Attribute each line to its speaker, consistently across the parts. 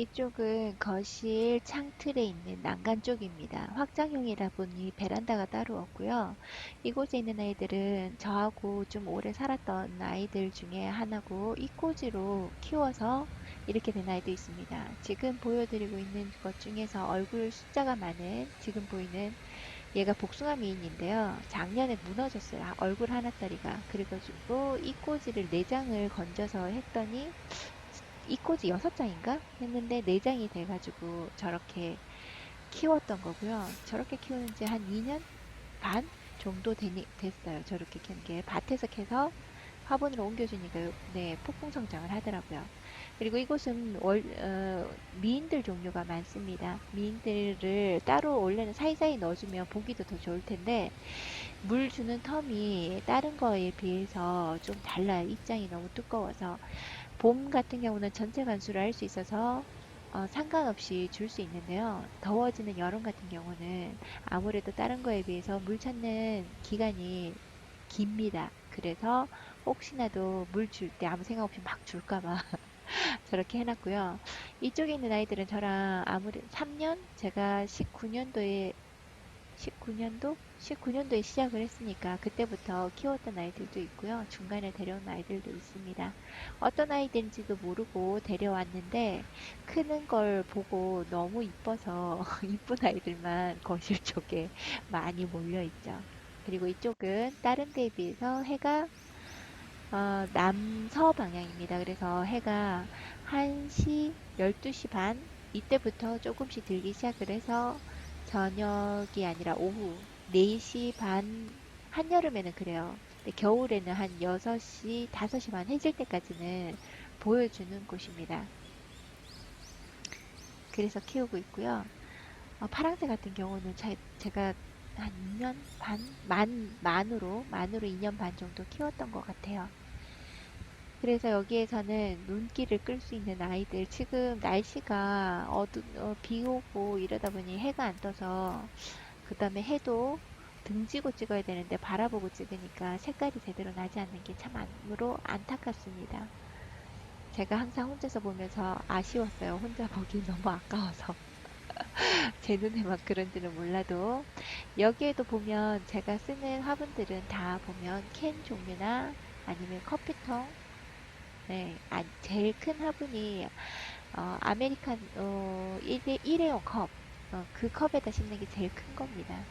Speaker 1: 이쪽은 거실 창틀에 있는 난간 쪽입니다. 확장형이라 보니 베란다가 따로 없고요. 이곳에 있는 아이들은 저하고 좀 오래 살았던 아이들 중에 하나고 이꼬지로 키워서 이렇게 된 아이도 있습니다. 지금 보여드리고 있는 것 중에서 얼굴 숫자가 많은 지금 보이는 얘가 복숭아 미인인데요. 작년에 무너졌어요. 아, 얼굴 하나짜리가. 그래가지고 이 꼬지를 4장을 건져서 했더니 이 꼬지 6장인가? 했는데 4장이 돼가지고 저렇게 키웠던 거고요. 저렇게 키우는 지 한 2년 반 정도 되니, 됐어요. 저렇게 키운 게. 밭에서 캐서 화분으로 옮겨주니까 네, 폭풍 성장을 하더라고요. 그리고 이곳은 월, 어, 미인들 종류가 많습니다. 미인들을 따로 원래는 사이사이 넣어주면 보기도 더 좋을 텐데 물 주는 텀이 다른 거에 비해서 좀 달라요. 입장이 너무 두꺼워서 봄 같은 경우는 전체 관수를 할 수 있어서 어, 상관없이 줄 수 있는데요. 더워지는 여름 같은 경우는 아무래도 다른 거에 비해서 물 찾는 기간이 깁니다. 그래서 혹시나도 물 줄 때 아무 생각 없이 막 줄까봐 저렇게 해놨고요. 이쪽에 있는 아이들은 저랑 아무리 3년? 제가 19년도에 19년도? 19년도에 시작을 했으니까 그때부터 키웠던 아이들도 있고요. 중간에 데려온 아이들도 있습니다. 어떤 아이들인지도 모르고 데려왔는데 크는 걸 보고 너무 이뻐서 이쁜 아이들만 거실 쪽에 많이 몰려 있죠. 그리고 이쪽은 다른 데에 비해서 해가 어, 남서 방향입니다. 그래서 해가 1시, 12시 반 이때부터 조금씩 들기 시작을 해서 저녁이 아니라 오후 4시 반 한여름에는 그래요. 근데 겨울에는 한 6시, 5시 반 해질 때까지는 보여주는 곳입니다. 그래서 키우고 있고요. 어, 파랑새 같은 경우는 자- 제가 한 2년 반? 만, 만으로, 만으로 2년 반 정도 키웠던 것 같아요. 그래서 여기에서는 눈길을 끌 수 있는 아이들, 지금 날씨가 어두, 어, 비 오고 이러다 보니 해가 안 떠서, 그 다음에 해도 등지고 찍어야 되는데 바라보고 찍으니까 색깔이 제대로 나지 않는 게참 아무로 안타깝습니다. 제가 항상 혼자서 보면서 아쉬웠어요. 혼자 보기 너무 아까워서. 제 눈에만 그런지는 몰라도 여기에도 보면 제가 쓰는 화분들은 다 보면 캔 종류나 아니면 커피통 네, 아, 제일 큰 화분이 어, 아메리칸 어, 일회, 일회용 컵 어, 그 컵에다 심는 게 제일 큰 겁니다.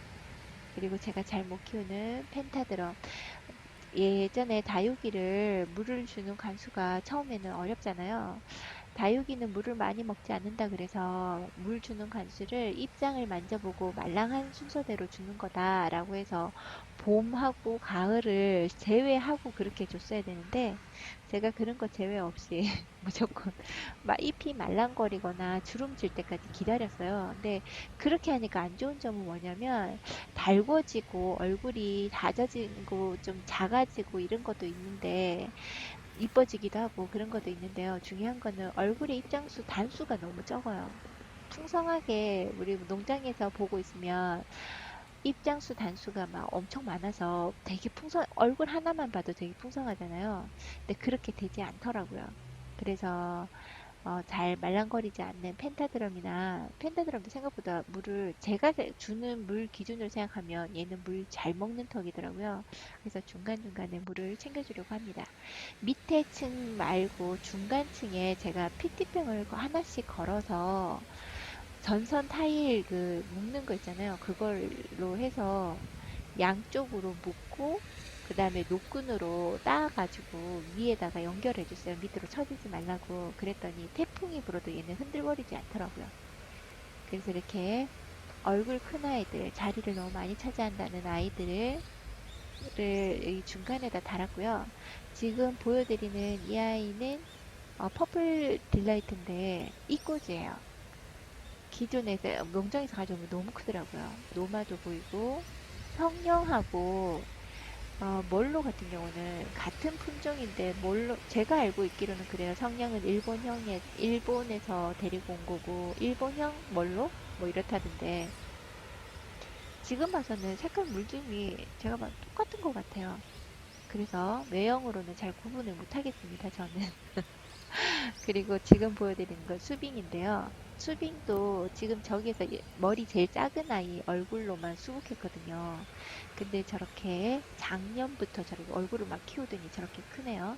Speaker 1: 그리고 제가 잘 못 키우는 펜타드럼 예전에 다육이를 물을 주는 관수가 처음에는 어렵잖아요. 다육이는 물을 많이 먹지 않는다 그래서 물 주는 관수를 입장을 만져보고 말랑한 순서대로 주는 거다라고 해서 봄하고 가을을 제외하고 그렇게 줬어야 되는데 제가 그런 거 제외 없이 무조건 막 잎이 말랑거리거나 주름 질 때까지 기다렸어요. 근데 그렇게 하니까 안 좋은 점은 뭐냐면 달궈지고 얼굴이 다져지고 좀 작아지고 이런 것도 있는데 이뻐지기도 하고 그런 것도 있는데요. 중요한 거는 얼굴의 입장수 단수가 너무 적어요. 풍성하게 우리 농장에서 보고 있으면 입장수 단수가 막 엄청 많아서 되게 풍성, 얼굴 하나만 봐도 되게 풍성하잖아요. 근데 그렇게 되지 않더라고요. 그래서 어, 잘 말랑거리지 않는 펜타드럼이나 펜타드럼도 생각보다 물을 제가 세- 주는 물 기준으로 생각하면 얘는 물 잘 먹는 턱이더라고요. 그래서 중간중간에 물을 챙겨주려고 합니다. 밑에 층 말고 중간층에 제가 PT병을 하나씩 걸어서 전선 타일 그 묶는 거 있잖아요. 그걸로 해서 양쪽으로 묶고 그 다음에 노끈으로 따가지고 위에다가 연결해 줬어요. 밑으로 쳐지지 말라고 그랬더니 태풍이 불어도 얘는 흔들거리지 않더라고요. 그래서 이렇게 얼굴 큰 아이들, 자리를 너무 많이 차지한다는 아이들을 이 중간에다 달았고요. 지금 보여드리는 이 아이는 어, 퍼플 딜라이트인데 이꼬지예요. 기존에 서 농장에서 가져온 게 너무 크더라고요. 노마도 보이고 성령하고 어, 멀로 같은 경우는 같은 품종인데 멀로 제가 알고 있기로는 그래요. 성냥은 일본형에 일본에서 데리고 온 거고 일본형 멀로 뭐 이렇다던데 지금 봐서는 색깔 물낌이 제가 봐도 똑같은 것 같아요. 그래서 외형으로는 잘 구분을 못 하겠습니다. 저는 그리고 지금 보여드리는 건 수빙인데요. 수빙도 지금 저기에서 이- 머리 제일 작은 아이 얼굴로만 수북했거든요. 근데 저렇게 작년부터 저렇게 얼굴을 막 키우더니 저렇게 크네요.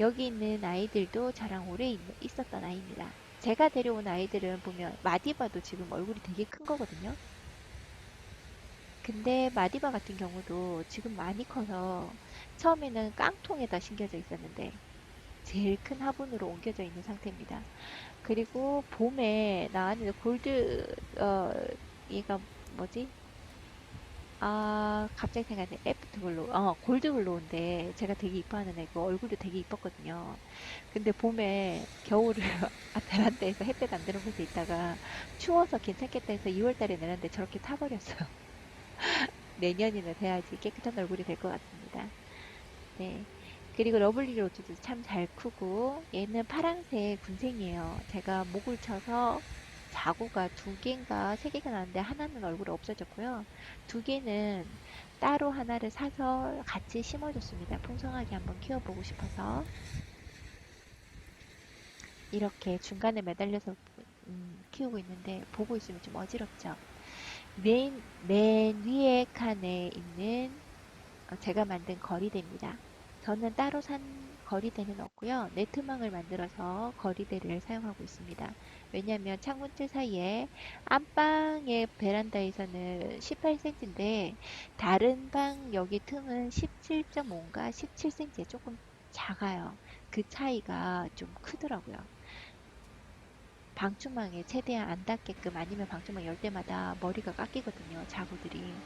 Speaker 1: 여기 있는 아이들도 저랑 오래 있, 있었던 아이입니다. 제가 데려온 아이들은 보면 마디바도 지금 얼굴이 되게 큰 거거든요. 근데 마디바 같은 경우도 지금 많이 커서 처음에는 깡통에다 심겨져 있었는데 제일 큰 화분으로 옮겨져 있는 상태입니다. 그리고 봄에 나왔는데 골드 어 얘가 뭐지? 아 갑자기 생각나네. 애프터 글로우. 어 골드 글로우인데 제가 되게 이뻐하는 애고 얼굴도 되게 이뻤거든요. 근데 봄에 겨울을 아, 베란다에서 햇볕 안 드는 곳에 있다가 추워서 괜찮겠다 해서 2월 달에 내놨는데 저렇게 타버렸어요. 내년이나 돼야지 깨끗한 얼굴이 될 것 같습니다. 네. 그리고 러블리 로즈도 참 잘 크고 얘는 파란색 군생이에요. 제가 목을 쳐서 자구가 두 개인가 세 개가 나는데 하나는 얼굴에 없어졌고요. 두 개는 따로 하나를 사서 같이 심어줬습니다. 풍성하게 한번 키워보고 싶어서 이렇게 중간에 매달려서 음, 키우고 있는데 보고 있으면 좀 어지럽죠. 맨, 맨 위에 칸에 있는 어, 제가 만든 거리대입니다. 저는 따로 산 거리대는 없고요. 네트망을 만들어서 거리대를 사용하고 있습니다. 왜냐하면 창문틀 사이에 안방의 베란다에서는 18cm인데 다른 방 여기 틈은 17.5인가 17cm에 조금 작아요. 그 차이가 좀 크더라고요. 방충망에 최대한 안 닿게끔 아니면 방충망 열 때마다 머리가 깎이거든요. 자구들이.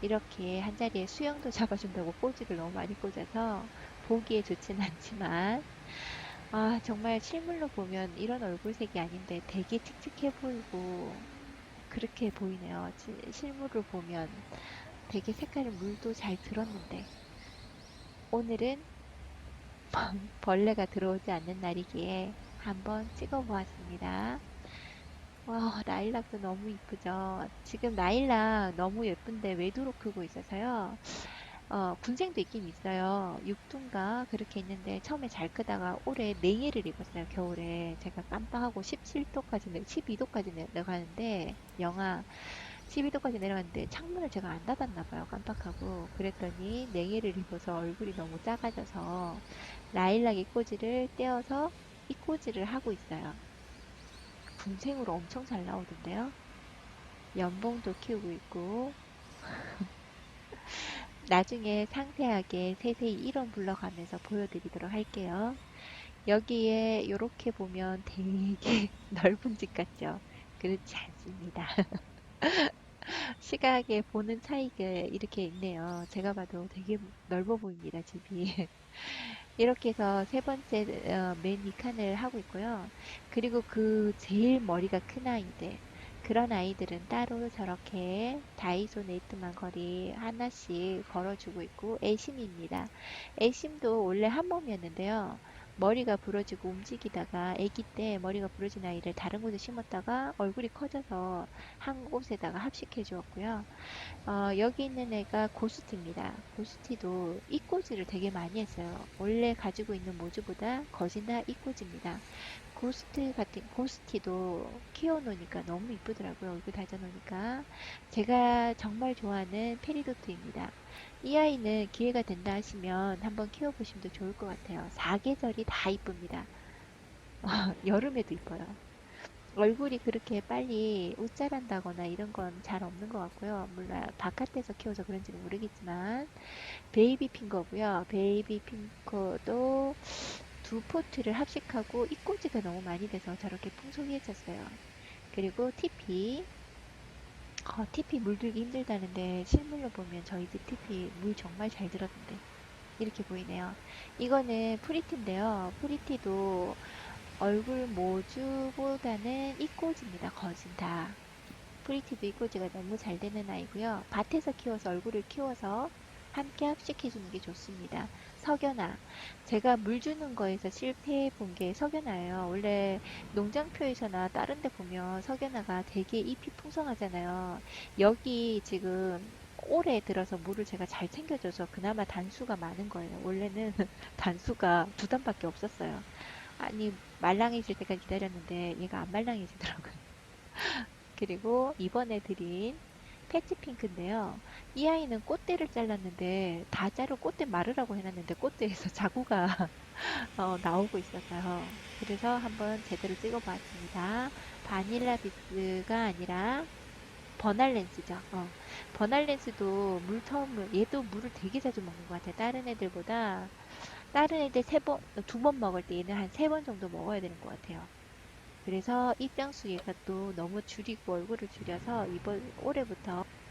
Speaker 1: 이렇게 한 자리에 수영도 잡아준다고 꼬지를 너무 많이 꽂아서 보기에 좋진 않지만 아 정말 실물로 보면 이런 얼굴색이 아닌데 되게 칙칙해 보이고 그렇게 보이네요. 시- 실물을 보면 되게 색깔은 물도 잘 들었는데 오늘은 벌레가 들어오지 않는 날이기에 한번 찍어 보았습니다. 와, 라일락도 너무 이쁘죠? 지금 라일락 너무 예쁜데 외도로 크고 있어서요. 어, 군생도 있긴 있어요. 육두인가 그렇게 있는데 처음에 잘 크다가 올해 냉해를 입었어요. 겨울에 제가 깜빡하고 17도까지 내, 12도까지 내려가는데 영하 12도까지 내려갔는데 창문을 제가 안 닫았나 봐요. 깜빡하고 그랬더니 냉해를 입어서 얼굴이 너무 작아져서 라일락 이꼬지를 떼어서 이꼬지를 하고 있어요. 군생으로 엄청 잘 나오던데요. 연봉도 키우고 있고 나중에 상세하게 세세히 이름 불러가면서 보여드리도록 할게요. 여기에 이렇게 보면 되게 넓은 집 같죠? 그렇지 않습니다. 시각에 보는 차이가 이렇게 있네요. 제가 봐도 되게 넓어 보입니다, 집이. 이렇게 해서 세 번째 어, 맨 위칸을 하고 있고요. 그리고 그 제일 머리가 큰 아이들 그런 아이들은 따로 저렇게 다이소 네이트만 거리 하나씩 걸어주고 있고 애심입니다. 애심도 원래 한 몸이었는데요. 머리가 부러지고 움직이다가 아기 때 머리가 부러진 아이를 다른 곳에 심었다가 얼굴이 커져서 한 곳에다가 합식해 주었고요. 어, 여기 있는 애가 고스트입니다. 고스티도 이꼬지를 되게 많이 했어요. 원래 가지고 있는 모주보다 거진다 이꼬지입니다. 고스트 같은 고스티도 키워놓으니까 너무 이쁘더라고요. 얼굴 다져놓으니까 제가 정말 좋아하는 페리도트입니다. 이 아이는 기회가 된다 하시면 한번 키워보시면 좋을 것 같아요. 사계절이 다 이쁩니다. 여름에도 이뻐요. 얼굴이 그렇게 빨리 웃자란다거나 이런 건 잘 없는 것 같고요. 물론 바깥에서 키워서 그런지는 모르겠지만 베이비 핑거고요. 베이비 핑거도 두 포트를 합식하고 이꼬지가 너무 많이 돼서 저렇게 풍성해졌어요. 그리고 TP 어, TP 물들기 힘들다는데 실물로 보면 저희 집 TP 물 정말 잘 들었는데 이렇게 보이네요. 이거는 프리티인데요. 프리티도 얼굴 모주보다는 이꼬지입니다. 거진 다. 프리티도 이꼬지가 너무 잘 되는 아이고요. 밭에서 키워서 얼굴을 키워서 함께 합식해주는 게 좋습니다. 석연아. 제가 물 주는 거에서 실패해 본 게 석연아예요. 원래 농장표에서나 다른 데 보면 석연아가 되게 잎이 풍성하잖아요. 여기 지금 올해 들어서 물을 제가 잘 챙겨줘서 그나마 단수가 많은 거예요. 원래는 단수가 두 단밖에 없었어요. 아니 말랑해질 때까지 기다렸는데 얘가 안 말랑해지더라고요. 그리고 이번에 드린 패치 핑크인데요. 이 아이는 꽃대를 잘랐는데 다 자르고 꽃대 마르라고 해놨는데 꽃대에서 자구가 어, 나오고 있었어요. 그래서 한번 제대로 찍어보았습니다. 바닐라 비스가 아니라 버날 렌스죠. 어. 버날 렌스도 물 처음, 얘도 물을 되게 자주 먹는 것 같아요. 다른 애들보다, 다른 애들 세 번, 두 번 먹을 때 얘는 한 세 번 정도 먹어야 되는 것 같아요. 그래서 입장수 얘가 또 너무 줄이고 얼굴을 줄여서 이번, 올해부터